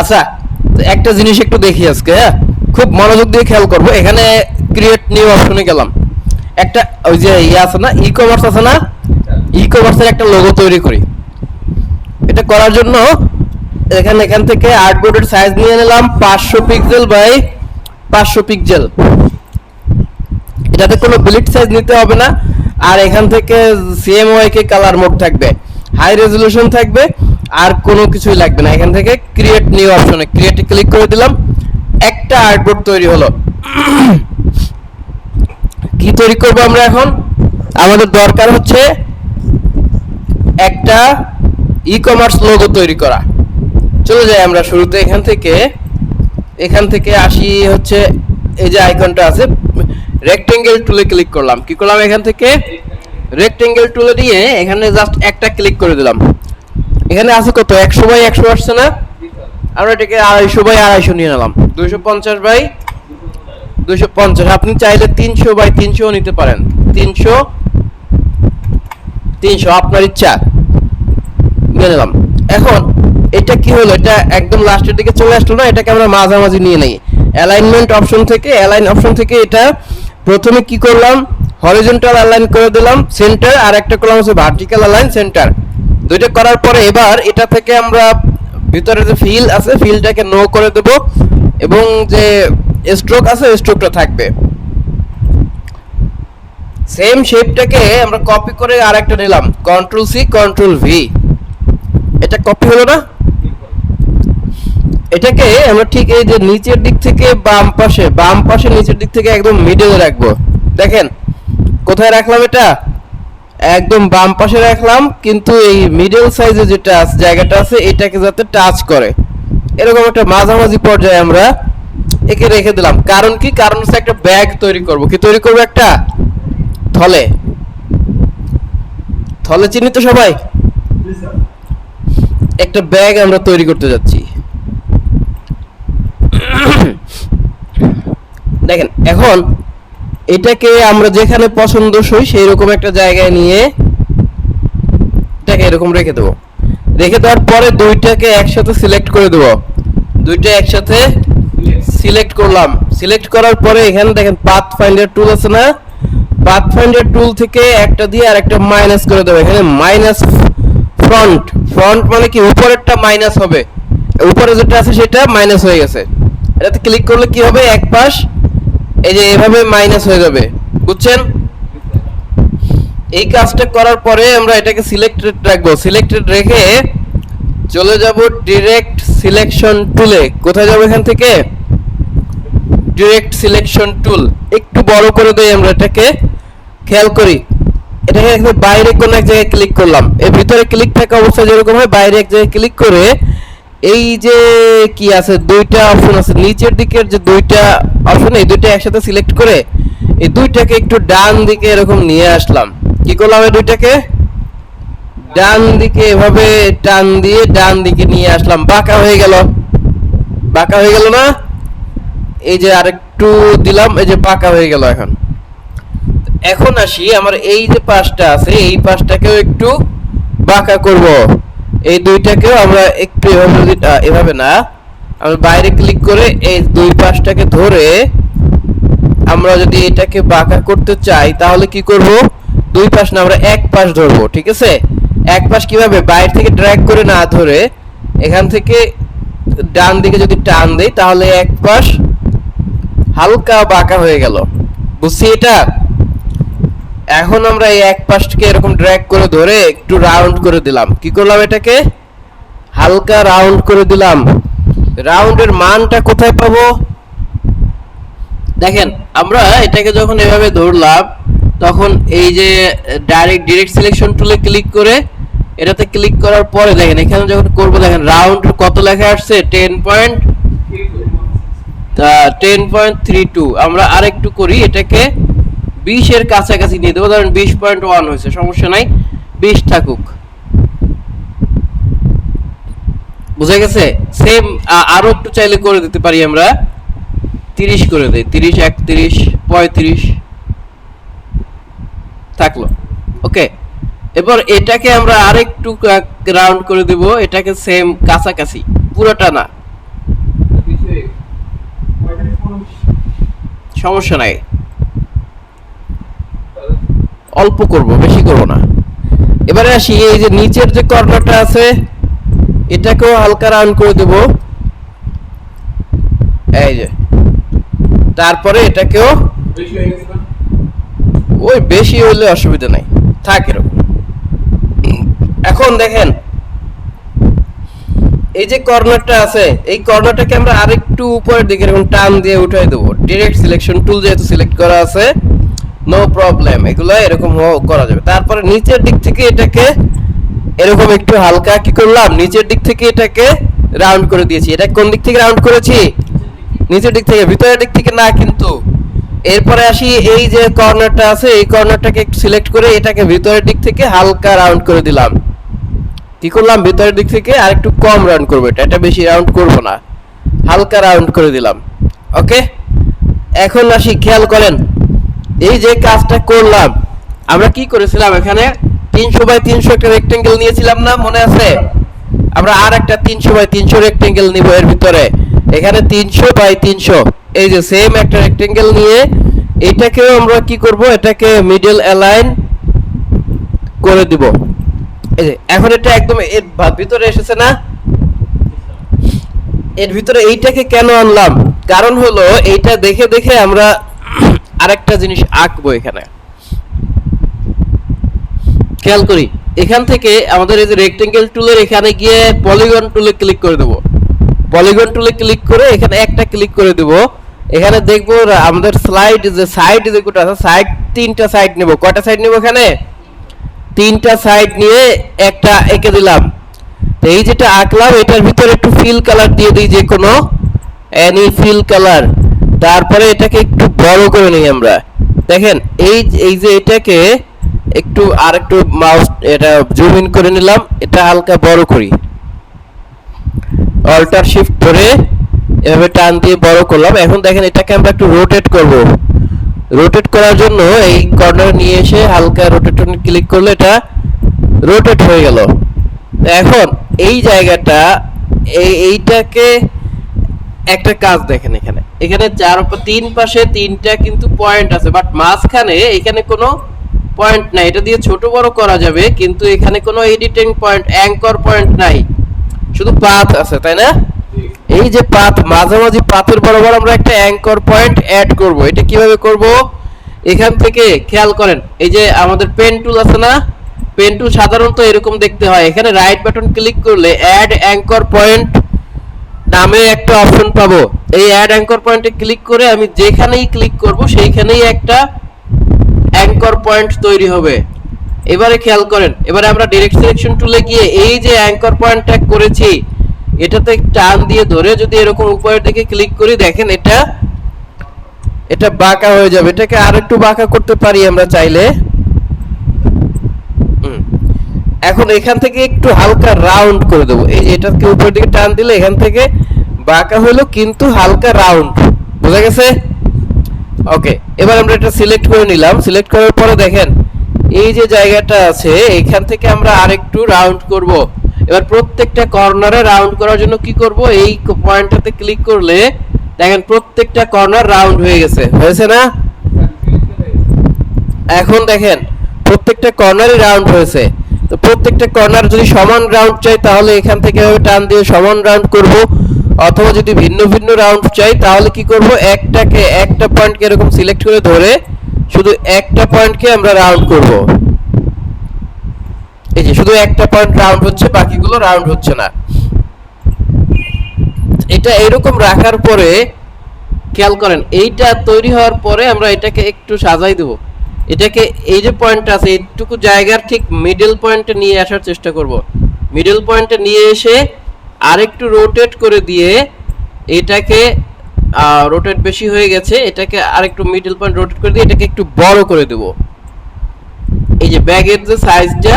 আচ্ছা একটা জিনিস একটু দেখি আজকে হ্যাঁ? খুব মনোযোগ দিয়ে খেয়াল করব। এখানে ক্রিয়েট নিউ অপশনে গেলাম। একটা, ওই যে ইয়ে আছে না ই কমার্স আছে না? ই কমার্সের একটা লোগো তৈরি করি। এটা করার জন্য এখানে, এখান থেকে আর্টবোর্ডের সাইজ নিয়ে নিলাম, পাঁচশো পিক্সেল বাই পাঁচশো পিক্সেল এটাতে কোনো ব্লিড সাইজ নিতে হবে না। আর এখান থেকে সিএমওয়াই কে কালার মোড থাকবে। হাই রেজলিউশন থাকবে। আর কোনো কিছুই লাগবে না। এখান থেকে ক্রিয়েট নিউ অপশনে ক্রিয়েটে ক্লিক করে দিলাম। একটা আর্টবোর্ড তৈরি হলো। কি তৈরি করব আমরা এখন? আমাদের দরকার হচ্ছে একটা ই কমার্স লোগো তৈরি করা। চলে যাই আমরা শুরুতে। এখান থেকে এখান থেকে আসি হচ্ছে, এই যে আইকনটা আছে রেক্টেঙ্গেল টুলে ক্লিক করলাম। কি করলাম এখান থেকে? রেক্টেঙ্গেল টুলে দিয়ে এখানে জাস্ট একটা ক্লিক করে দিলাম। এখানে আছে কত? একশো বাই একশো আসছে না? আমরা এটাকে আড়াইশো বাই আড়াইশো নিয়ে নিলাম। দুইশো পঞ্চাশ বাই দুইশো পঞ্চাশ। আপনি চাইলে তিনশো বাই তিনশো নিতে পারেন। তিনশো তিনশো, আপনার ইচ্ছা। নিয়ে নিলাম। এখন, এটা কি হলো? এটা একদম লাস্টের দিকে চলে আসলো না? এটাকে আমরা মাঝামাঝি নিয়ে নেই। অ্যালাইনমেন্ট অপশন থেকে অ্যালাইন অপশন থেকে এটা প্রথমে কি করলাম? হরিজন্টাল অ্যালাইন করে দিলাম সেন্টার আর একটা করলাম হচ্ছে ভার্টিক্যাল অ্যালাইন সেন্টার দুইটা করার পরে এবার এটা থেকে আমরা ভিতরে যে ফিল আছে ফিলটাকে নো করে দেব এবং যে স্ট্রোক আছে স্ট্রোকটা থাকবে। সেম শেপটাকে আমরা কপি করে আরেকটা নিলাম। কন্ট্রোল সি কন্ট্রোল ভি এটা কপি হলো না? এটাকে আমরা ঠিক এই যে নিচের দিক থেকে বাম পাশে বাম পাশে নিচের দিক থেকে একদম মিডলে রাখব। দেখেন, কোথায় রাখলাম এটা? একদম বাম পাশে রাখলাম কিন্তু এই মিডল সাইজে যেটা আছে জায়গাটা আছে এটাকে যাতে টাচ করে। এরকম একটা মাঝামাঝি পর্যায়ে আমরা একে রেখে দিলাম। কারণ কি? কারণ হচ্ছে একটা ব্যাগ তৈরি করব। কি তৈরি করব একটা? থলে। থলে চিনি তো সবাই একটা ব্যাগ আমরা তৈরি করতে যাচ্ছি। দেখেন এখন এটাকে আমরা যেখানে পছন্দসই সেই রকম একটা জায়গায় নিয়ে এটাকে এরকম রেখে দেবো। রেখে দেওয়ার পরে দুইটাকে একসাথে সিলেক্ট করে দেবো। দুইটা একসাথে সিলেক্ট করলাম। সিলেক্ট করার পরে এখানে দেখেন পাথ ফাইন্ডার টুল আছে না? পাথ ফাইন্ডার টুল থেকে একটা দিয়ে আর একটা মাইনাস করে দেবো। এখানে মাইনাস ফ্রন্ট ফ্রন্ট মানে কি? উপরেরটা মাইনাস হবে। উপরে যেটা আছে সেটা মাইনাস হয়ে গেছে। এটাতে ক্লিক করলে কি হবে? এক পাশ এই যে এভাবে মাইনাস হয়ে যাবে, বুঝছেন? এই কাজটা করার পরে আমরা এটাকে সিলেক্টেড রাখব। সিলেক্টেড রেখে চলে যাব ডিরেক্ট সিলেকশন টুলে কোথায় যাব এখান থেকে? ডিরেক্ট সিলেকশন টুল একটু বড় করে দেই আমরা এটাকে। খেয়াল করি, এটাকে বাইরে কোনো এক জায়গায় ক্লিক করলাম। এর ভিতরে ক্লিক থাকা অবস্থা যেরকম হয়, বাইরে এক জায়গায় ক্লিক করে এই যে কি আছে, দুইটা অপশন আছে, নিচের দিকের যে দুইটা অপশন এই দুইটা একসাথে সিলেক্ট করে এই দুইটাকে একটু ডান দিকে এরকম নিয়ে আসলাম। কি করলাম এই দুইটাকে? ডান দিকে এভাবে টান দিয়ে ডান দিকে নিয়ে আসলাম। বাঁকা হয়ে গেল। বাঁকা হয়ে গেল না? এই যে আরেকটু দিলাম, এই যে বাঁকা হয়ে গেল এখন। এখন আসি, আমার এই যে পাশটা আছে, এই পাশটাকেও একটু বাঁকা করব। এই দুইটাকেও আমরা একটু এভাবে এভাবে না, আমরা বাইরে ক্লিক করে এই দুই পাশটাকে ধরে আমরা যদি এটাকে বাঁকা করতে চাই, তাহলে কি করব? দুই পাশ না, আমরা এক পাশ ধরবো, ঠিক আছে? এক পাশ কীভাবে? বাইরে থেকে ড্র্যাগ করে না ধরে এখান থেকে ডান দিকে যদি টান দেই, তাহলে এক পাশ হালকা বাঁকা হয়ে গেল। বুঝছি এটা? এখন আমরা এই এক পাশটাকে এরকম ড্র্যাগ করে ধরে একটু রাউন্ড করে দিলাম। কি করলাম এটাকে? হালকা রাউন্ড করে দিলাম। রাউন্ডের মানটা কোথায় পাবো? দেখেন, আমরা এটাকে যখন এভাবে ধরলাম, তখন এই যে ডাইরেক্ট ডিরেক্ট সিলেকশন টুলে ক্লিক করে, এটাতে ক্লিক করার পরে দেখেন, এখানে যখন করব, দেখেন রাউন্ড কত লেখা আসছে? Ten point ten point three two আমরা আরেকটু করি এটাকে। বিশের কাছাকাছি নিয়ে দেবো। ধরেন বিশ পয়েন্ট ওয়ান হয়েছে সমস্যা নাই। বিশ থাকুক। বুঝা গেছে? সেম আরও একটু চাইলে করে দিতে পারি আমরা। তিরিশ করে দেয় তিরিশ একত্রিশ পঁয়ত্রিশ। থাকল। ওকে এবার এটাকে আমরা আরেকটু রাউন্ড করে দেব। এটাকে সেম কাছাকাছি। পুরোটা না। সমস্যা নাই। অল্প করব বেশি করব না। এবারে আসি এই যে নিচের যে কর্নারটা আছে এটাকেও হালকা রাউন্ড করে দেব। এই যে তারপরে এটাকেও? ওই বেশি হইলে অসুবিধা নাই থাক এরকম। এখন দেখেন এই যে কর্নারটা আছে এই কর্নারটাকে আমরা আরেকটু উপরের দিকে এরকম টান দিয়ে উঠাই দেবো। ডিরেক্ট সিলেকশন টুল যেহেতু সিলেক্ট করা আছে নো প্রবলেম এগুলো এরকম করা যাবে। তারপরে নিচের দিক থেকে এটাকে এরকম একটু হালকা কি করলাম, নিচের দিক থেকে এটাকে রাউন্ড করে দিয়েছি। এটা কোন দিক থেকে রাউন্ড করেছি? নিচের দিক থেকে, ভিতরের দিক থেকে না কিন্তু। এরপরে আসি, এই যে কর্নারটা আছে, এই কর্নারটাকে সিলেক্ট করে এটাকে ভিতরের দিক থেকে হালকা রাউন্ড করে দিলাম। কি করলাম? ভিতরের দিক থেকে আর একটু কম রাউন্ড করব এটা। এটা বেশি রাউন্ড করব না। হালকা রাউন্ড করে দিলাম। ওকে এখন আসি, খেয়াল করেন। এই যে কাজটা করলাম, আমরা কি করেছিলাম? এখানে তিনশো বাই তিনশো একটা রেক্টেঙ্গেল নিয়েছিলাম না, মনে আছে? আমরা আর একটা তিনশো বাই তিনশো রেক্টেঙ্গেল নিব এর ভিতরে। এখানে তিনশো বাই তিনশো। এই যে সেম একটা রেক্টেঙ্গেল নিয়ে এটাকেও আমরা কি করব? এটাকে মিডল অ্যালাইন করে দিব। এই যে, এখন এটা একদম এর ভিতরে এসেছে না? এর ভিতরে এইটাকে কেন আনলাম? কারণ হলো এইটা দেখে দেখে আমরা আরেকটা জিনিস আঁকবো এখানে। খেয়াল করি, এখান থেকে আমাদের এই যে রেক্টেঙ্গেল টুলের এখানে গিয়ে পলিগন টুলে ক্লিক করে দেবো। পলিগন টুলে ক্লিক করে এখানে একটা ক্লিক করে দেবো। এখানে দেখব আমাদের স্লাইড যে সাইড যে কোটা আছে সাইড তিনটা সাইড নেব। কয়টা সাইড নেব এখানে? তিনটা সাইড নিয়ে একটা এঁকে দিলাম। তো এই যেটা আঁকলাম, এটার ভিতরে একটু ফিল কালার দিয়ে দিই যে কোনো এনি ফিল কালার তারপরে এটাকে একটু বড় করে নিই আমরা। দেখেন, এই এই যে এটাকে একটু আর একটু মাউস এটা জুম ইন করে নিলাম, এটা হালকা বড় করি। অল্টার শিফট ধরে এভাবে টান দিয়ে বড় করলাম। এখন দেখেন, এটাকে আমরা একটু রোটেট করব। রোটেট করার জন্য এই কর্নার নিয়ে এসে হালকা রোটেট ক্লিক করলে এটা রোটেট হয়ে গেল। এখন এই জায়গাটা, এই, এইটাকে একটা কাজ দেখেন এখানে। এখানে চার তিন পাশে তিনটা কিন্তু পয়েন্ট আছে বাট মাঝখানে এখানে কোনো পয়েন্ট নাই। এটা দিয়ে ছোট বড় করা যাবে কিন্তু এখানে কোনো এডিটিং পয়েন্ট অ্যাঙ্কর পয়েন্ট নাই। শুধু পাথ আছে তাই না? এই যে পাথ মাঝামাঝি পাথের বরাবর আমরা একটা অ্যাঙ্কর পয়েন্ট অ্যাড করব। এটা কীভাবে করব? এখান থেকে খেয়াল করেন এই যে আমাদের পেন টুল আছে না? পেন টুল সাধারণত এরকম দেখতে হয়। এখানে রাইট বাটন ক্লিক করলে অ্যাড অ্যাঙ্কর পয়েন্ট নামে একটা অপশন পাবো। এই অ্যাড অ্যাঙ্কর পয়েন্টে ক্লিক করে আমি যেখানেই ক্লিক করব, সেইখানেই একটা অ্যাঙ্কর পয়েন্ট তৈরি হবে। এবারে খেয়াল করেন, এবারে আমরা ডিরেক্ট সিলেকশন টুলে গিয়ে এই যে অ্যাঙ্কর পয়েন্ট ট্যাগ করেছি, এটাতে টান দিয়ে ধরে যদি এরকম উপরের দিকে ক্লিক করি, দেখেন এটা এটা বাঁকা হয়ে যাবে। এটাকে আরেকটু বাঁকা করতে পারি আমরা চাইলে। এখন এখান থেকে একটু হালকা রাউন্ড করে দেবো। এই এটাকে উপরের দিকে টান দিলে এখান থেকে বাঁকা হলো, কিন্তু হালকা রাউন্ড বোঝা গেছে? ওকে এবার আমরা এটা সিলেক্ট করে নিলাম। সিলেক্ট করার পরে দেখেন, এই যে জায়গাটা আছে, এখান থেকে আমরা আরেকটু রাউন্ড করব। এবার প্রত্যেকটা কর্নারে রাউন্ড করার জন্য কি করব? এই পয়েন্টটাতে ক্লিক করলে দেখেন প্রত্যেকটা কর্নার রাউন্ড হয়ে গেছে। হয়েছে না? এখন দেখেন, প্রত্যেকটা কর্নারই রাউন্ড হয়েছে। তো প্রত্যেকটা কর্নার যদি সমান রাউন্ড চাই, তাহলে এখান থেকে টান দিয়ে সমান রাউন্ড করব। অথবা যদি ভিন্ন ভিন্ন রাউন্ড চাই, তাহলে কি করব? একটাকে একটা পয়েন্টকে এরকম সিলেক্ট করে ধরে শুধু একটা পয়েন্টকে আমরা রাউন্ড করব। এই যে, শুধু একটা পয়েন্ট রাউন্ড হচ্ছে, বাকিগুলো রাউন্ড হচ্ছে না। এটা এরকম রাখার পরে, খেয়াল করেন, এইটা তৈরি হওয়ার পরে আমরা এটাকে একটু সাজাই দেব। এটাকে এই যে পয়েন্ট আছে এইটুকু জায়গার ঠিক মিডল পয়েন্টে নিয়ে আসার চেষ্টা করব। মিডল পয়েন্টে নিয়ে এসে আরেকটু রোটেট করে দিয়ে এটাকে রোটেট বেশি হয়ে গেছে, এটাকে আরেকটু মিডল পয়েন্ট রোটেট করে দিয়ে এটাকে একটু বড় করে দেব। এই যে ব্যাগের যে সাইজটা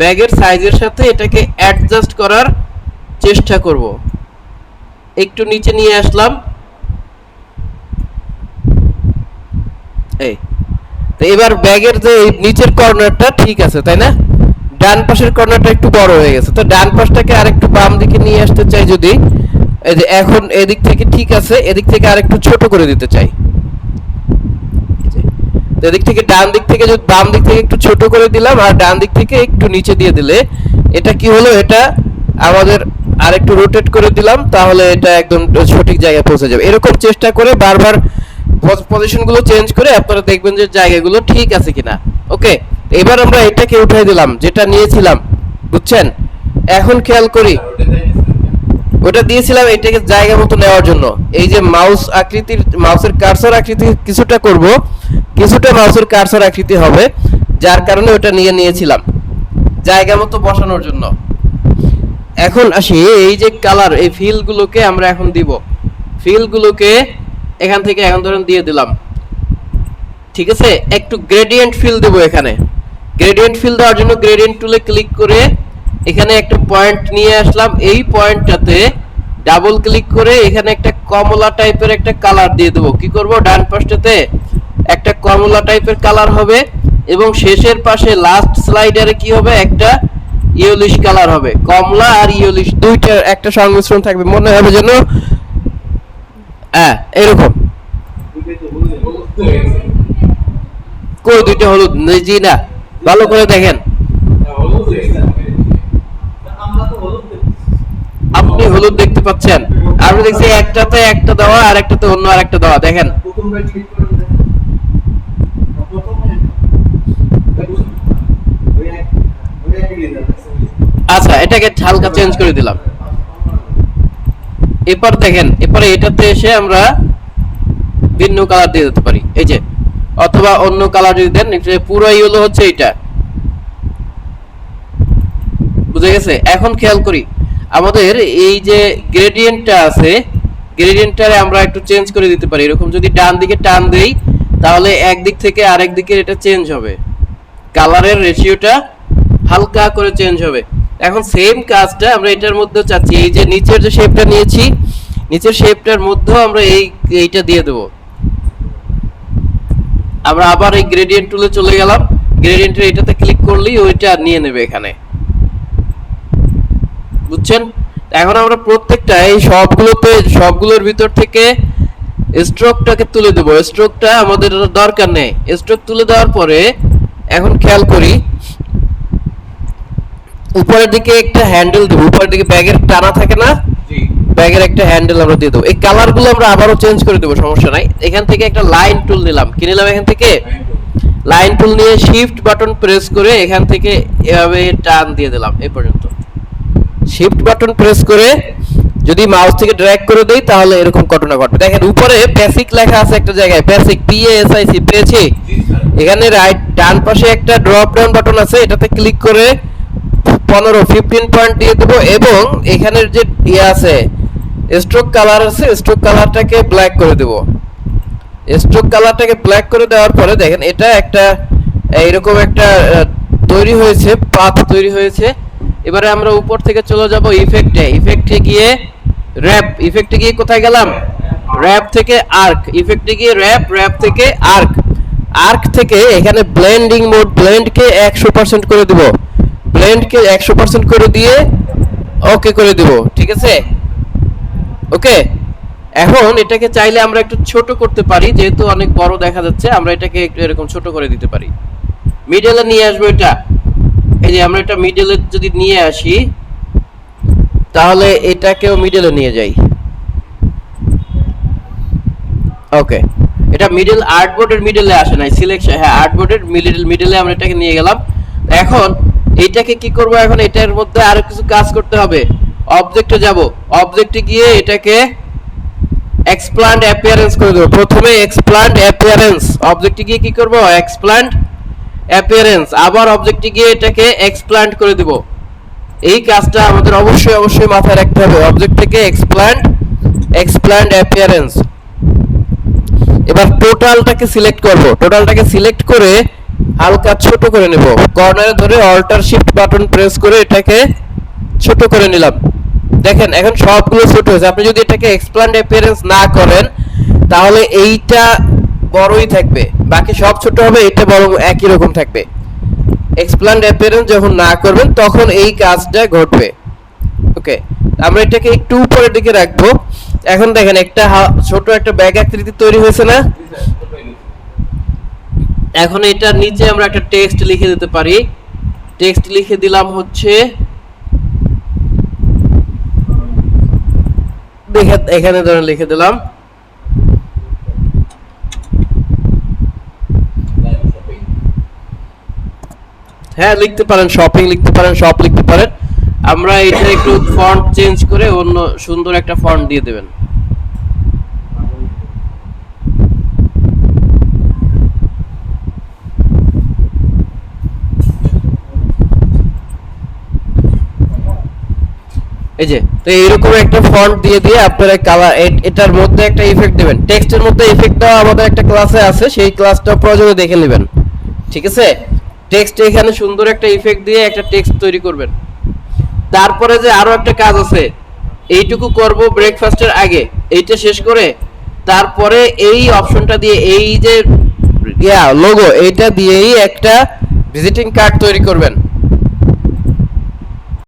ব্যাগের সাইজের সাথে এটাকে অ্যাডজাস্ট করার চেষ্টা করব। একটু নিচে নিয়ে আসলাম। এই। তো এবার ব্যাগের যে এই নিচের কর্নারটা ঠিক আছে, তাই না? ডান পাশের কর্নারটা একটু বড় হয়ে গেছে। তো ডান পাশটাকে আরেকটু বাম দিকে নিয়ে আসতে চাই যদি, এই যে এখন এদিক থেকে ঠিক আছে, এদিক থেকে আরেকটু ছোট করে দিতে চাই। এদিক থেকে ডান দিক থেকে যদি বাম দিক থেকে একটু ছোট করে দিলাম, আর ডান দিক থেকে একটু নিচে দিয়ে দিলে, এটা কি হলো? এটা আমাদের আর একটু রোটেট করে দিলাম, তাহলে এটা একদম সঠিক জায়গায় পৌঁছে যাবে। এরকম চেষ্টা করে বারবার পজিশনগুলো চেঞ্জ করে আপনারা দেখবেন যে জায়গাগুলো ঠিক আছে কিনা। ওকে এবার আমরা এটাকে উঠাই দিলাম, যেটা নিয়েছিলাম, বুঝছেন? এখন খেয়াল করি, ওটা দিয়েছিলাম এটাকে জায়গা মতো নেওয়ার জন্য। এই যে মাউস আকৃতির মাউসের কার্সর আকৃতি কিছুটা করব, কিছুটা মাউসের কার্সর আকৃতি হবে, যার কারণে ওটা নিয়ে নিয়েছিলাম, জায়গা মতো বসানোর জন্য। এখন আসি, এই যে কালার এই ফিলগুলোকে আমরা এখন দিব। ফিলগুলোকে এখান থেকে এখন ধরুন দিয়ে দিলাম। ঠিক আছে? একটু গ্রেডিয়েন্ট ফিল দেবো এখানে। গ্রেডিয়েন্ট ফিল দেওয়ার জন্য গ্রেডিয়েন্ট টুলে ক্লিক করে এখানে একটা পয়েন্ট নিয়ে আসলাম। এই পয়েন্টটাতে ডাবল ক্লিক করে এখানে একটা কমলা টাইপের একটা কালার দিয়ে দেবো। কি করব? ডান পাশটাতে একটা কমলা টাইপের কালার হবে এবং শেষের পাশে লাস্ট স্লাইডারে কি হবে? একটা ইয়েলিশ কালার হবে। কমলা আর ইয়েলিশ দুইটার একটা সংমিশ্রণ থাকবে। মনে হবে যেন হ্যাঁ এরকম। কই দুইটা হলুদ? জি, না। ভালো করে দেখেন। আপনি হলুদ দেখতে পাচ্ছেন। আমি দেখছি একটাতে একটা দেওয়া আর একটাতে অন্য আর একটা দেওয়া। দেখেন। আচ্ছা এটাকে হালকা চেঞ্জ করে দিলাম। এরপর দেখেন এরপরে এটাতে এসে আমরা ভিন্ন কালার দিয়ে দিতে পারি। এই যে, অথবা অন্য কালার যদি দেন পুরো ইয়েলো হচ্ছে এটা বুঝে গেছে? এখন খেয়াল করি, আমাদের এই যে গ্রেডিয়েন্টটা আছে গ্রেডিয়েন্টটারে আমরা একটু চেঞ্জ করে দিতে পারি। এরকম যদি ডান দিকে টান দেই, তাহলে একদিক থেকে আরেক দিকে এটা চেঞ্জ হবে। কালারের রেশিওটা হালকা করে চেঞ্জ হবে। এখন সেম কাজটা আমরা এটার মধ্যে চাচ্ছি। এই যে নিচের যে শেপটা নিয়েছি, নিচের শেপটার মধ্যেও আমরা এই, এইটা দিয়ে দেবো। আমরা আবার এই গ্রেডিয়েন্ট টুলে চলে গেলাম। গ্রেডিয়েন্টের এটাতে ক্লিক করলেই ওইটা নিয়ে নেবে এখানে। বুঝছেন? এখন আমরা প্রত্যেকটা এই সবগুলোতে, সবগুলোর ভিতর থেকে স্ট্রোকটাকে তুলে দেবো। স্ট্রোকটা আমাদের দরকার নেই। স্ট্রোক তুলে দেওয়ার পরে এখন খেয়াল করি উপরের দিকে একটা হ্যান্ডেল দেবো উপরের দিকে ব্যাগের টানা থাকে না? ব্যাগের একটা হ্যান্ডেল আমরা দিয়ে দেবো। এই কালারগুলো আমরা আবারও চেঞ্জ করে দেবো সমস্যা নাই। এখান থেকে একটা লাইন টুল নিলাম। কি নিলাম এখান থেকে? লাইন টুল নিয়ে শিফট বাটন প্রেস করে এখান থেকে এভাবে টান দিয়ে দিলাম এই পর্যন্ত। শিফট বাটন প্রেস করে যদি মাউস থেকে ড্র্যাগ করে দেই তাহলে এরকম ঘটনা ঘটবে। দেখেন উপরে বেসিক লেখা আছে একটা জায়গায় basic P S I C পেয়েছি? এখানে রাইট ডান পাশে একটা ড্রপ ডাউন বাটন আছে এটাতে ক্লিক করে পনেরো ফিফটিন পয়েন্ট দিয়ে দেবো এবং এখানের যে ইয়ে আছে স্ট্রোক কালার আছে স্ট্রোক কালারটাকে ব্ল্যাক করে দেবো। স্ট্রোক কালারটাকে ব্ল্যাক করে দেওয়ার পরে দেখেন, এটা একটা, এইরকম একটা তৈরি হয়েছে, পাথ তৈরি হয়েছে। এবারে আমরা উপর থেকে চলে যাব ইফেক্টে ইফেক্টে গিয়ে র্যাপ ইফেক্টে গিয়ে কোথায় গেলাম? র্যাপ থেকে আর্ক ইফেক্টে গিয়ে র্যাপ র্যাপ থেকে আর্ক আর্ক থেকে এখানে ব্লেন্ডিং মোড ব্লেন্ডকে একশো পার্সেন্ট করে দিব। ব্লেন্ডকে একশো পার্সেন্ট করে দিয়ে ওকে করে দিব, ঠিক আছে? ওকে এখন এটাকে চাইলে আমরা একটু ছোট করতে পারি, যেহেতু অনেক বড় দেখা যাচ্ছে, আমরা এটাকে একটু এরকম ছোট করে দিতে পারি। মিডলে নিয়ে আসব এটা। এই যে আমরা এটা মিডলে যদি নিয়ে আসি, তাহলে এটাকেও মিডলে নিয়ে যাই। ওকে এটা মিডল আর্টবোর্ডের মিডলে আসে নাই সিলেকশন হ্যাঁ আর্টবোর্ডের মিডল মিডলে আমরা এটাকে নিয়ে গেলাম। এখন এইটাকে কি করব এখন? এটার মধ্যে আরও কিছু কাজ করতে হবে। অবজেক্টে যাব। অবজেক্টে গিয়ে এটাকে এক্সপ্ল্যান্ট অ্যাপিয়ারেন্স করে দেবো। প্রথমে এক্সপ্ল্যান্ট অ্যাপিয়ারেন্স অবজেক্টে গিয়ে কি করব? এক্সপ্ল্যান্ট অ্যাপিয়ারেন্স আবার অবজেক্টে গিয়ে এটাকে এক্সপ্ল্যান্ট করে দেব। এই কাজটা আমাদের অবশ্যই অবশ্যই মাথায় রাখতে হবে। অবজেক্ট থেকে এক্সপ্ল্যান্ট এক্সপ্ল্যান্ট অ্যাপিয়ারেন্স এবার টোটালটাকে সিলেক্ট করব। টোটালটাকে সিলেক্ট করে হালকা ছোট করে নেব। কর্নারে ধরে অল্টার শিফট বাটন প্রেস করে এটাকে ছোট করে নিলাম। দেখেন, এখন সবগুলো ছোট হয়েছে। আপনি যদি এটাকে এক্সপ্ল্যান্ড অ্যাপিয়ারেন্স না করেন, তাহলে এইটা বড়ই থাকবে। বাকি সব ছোট হবে, এটা বড় একই রকম থাকবে। এক্সপ্ল্যান্ড অ্যাপিয়ারেন্স যখন না করবেন, তখন এই কাজটা ঘটবে। ওকে আমরা এটাকে একটু উপরের দিকে রাখব। এখন দেখেন, একটা ছোট একটা ব্যাগ আকৃতি তৈরি হয়েছে না? এখন এটার নিচে আমরা একটা টেক্সট লিখে দিতে পারি। টেক্সট লিখে দিলাম হচ্ছে দেখে এখানে ধরেন লিখে দিলাম। হ্যাঁ লিখতে পারেন শপিং লিখতে পারেন শপ লিখতে পারেন। আমরা এটা একটু ফন্ট চেঞ্জ করে অন্য সুন্দর একটা ফন্ট দিয়ে দেবেন। এই যে, তো এইরকম একটা ফন্ট দিয়ে দিয়ে আপনারা কালার এটার মধ্যে একটা ইফেক্ট দেবেন। টেক্সটের মধ্যে ইফেক্টটা আমাদের একটা ক্লাসে আছে, সেই ক্লাসটা প্রয়োজনে দেখে নেবেন। ঠিক আছে? টেক্সট এখানে সুন্দর একটা ইফেক্ট দিয়ে একটা টেক্সট তৈরি করবেন। তারপরে যে আরও একটা কাজ আছে, এইটুকু করব ব্রেকফাস্টের আগে, এইটা শেষ করে তারপরে এই অপশনটা দিয়ে এই যে, ইয়া লোগো এইটা দিয়েই একটা ভিজিটিং কার্ড তৈরি করবেন।